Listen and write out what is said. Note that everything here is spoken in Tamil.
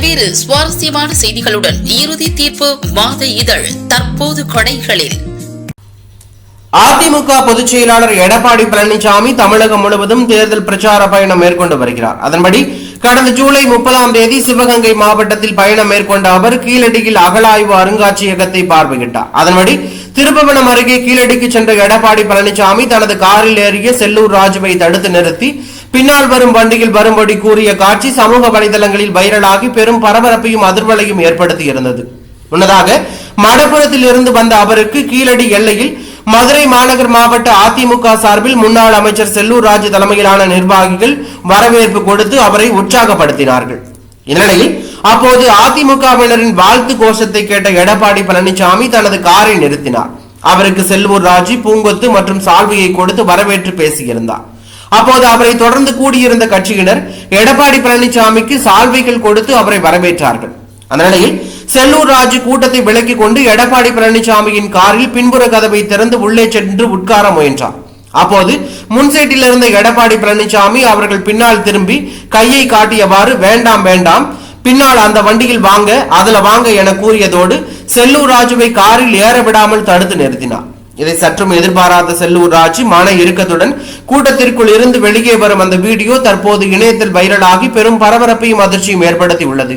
பல்வேறு சுவாரஸ்யமான செய்திகளுடன் இறுதி தீர்ப்பு மாத இதழ் தற்போது கடைகளில். அதிமுக பொதுச் செயலாளர் எடப்பாடி பழனிசாமி தமிழகம் முழுவதும் தேர்தல் பிரச்சார பயணம் மேற்கொண்டு வருகிறார். அதன்படி கடந்த ஜூலை முப்பதாம் தேதி சிவகங்கை மாவட்டத்தில் பயணம் மேற்கொண்ட அவர் கீழடியில் அகழாய்வு அருங்காட்சியகத்தை பார்வையிட்டார். அதன்படி திருப்பவனம் அருகே கீழடிக்கு சென்ற எடப்பாடி பழனிசாமி தனது காரில் ஏறிய செல்லூர் ராஜுவை தடுத்து நிறுத்தி பின்னால் வரும் வண்டியில் வரும்படி கூறிய காட்சி சமூக வலைதளங்களில் வைரலாகி பெரும் பரபரப்பையும் அதிர்வலையும் ஏற்படுத்தியிருந்தது. முன்னதாக மடப்புறத்தில் இருந்து வந்த அவருக்கு கீழடி எல்லையில் மதுரை மாநகர் மாவட்ட அதிமுக சார்பில் முன்னாள் அமைச்சர் செல்லூர் ராஜு தலைமையிலான நிர்வாகிகள் வரவேற்பு கொடுத்து அவரை உற்சாகப்படுத்தினார்கள். இந்நிலையில் அப்போது அதிமுகவினரின் வாழ்த்து கோஷத்தை கேட்ட எடப்பாடி பழனிசாமி தனது காரை நிறுத்தினார். அவருக்கு செல்லூர் ராஜு பூங்கொத்து மற்றும் சால்வையை கொடுத்து வரவேற்று பேசியிருந்தார். அப்போது அவரை தொடர்ந்து கூடியிருந்த கட்சியினர் எடப்பாடி பழனிசாமிக்கு சால்வைகள் கொடுத்து அவரை வரவேற்றார்கள். அந்த நிலையில் செல்லூர் ராஜு கூட்டத்தை விலக்கிக் கொண்டு எடப்பாடி பழனிசாமியின் காரில் பின்புற கதவை திறந்து உள்ளே சென்று உட்கார முயன்றார். அப்போது முன்சீட்டில் இருந்த எடப்பாடி பழனிசாமி அவர்கள் பின்னால் திரும்பி கையை காட்டியவாறு வேண்டாம் வேண்டாம் பின்னால் அந்த வண்டியில் வாங்க அதுல வாங்க என கூறியதோடு செல்லூர் ராஜுவை காரில் ஏற விடாமல் தடுத்து நிறுத்தினார். இதை சற்றும் எதிர்பாராத செல்லூர் ராஜு மன இறுக்கத்துடன் கூட்டத்திற்குள் இருந்து வெளியே வரும் அந்த வீடியோ தற்போது இணையத்தில் வைரலாகி பெரும் பரபரப்பையும் அதிர்ச்சியும் ஏற்படுத்தி உள்ளது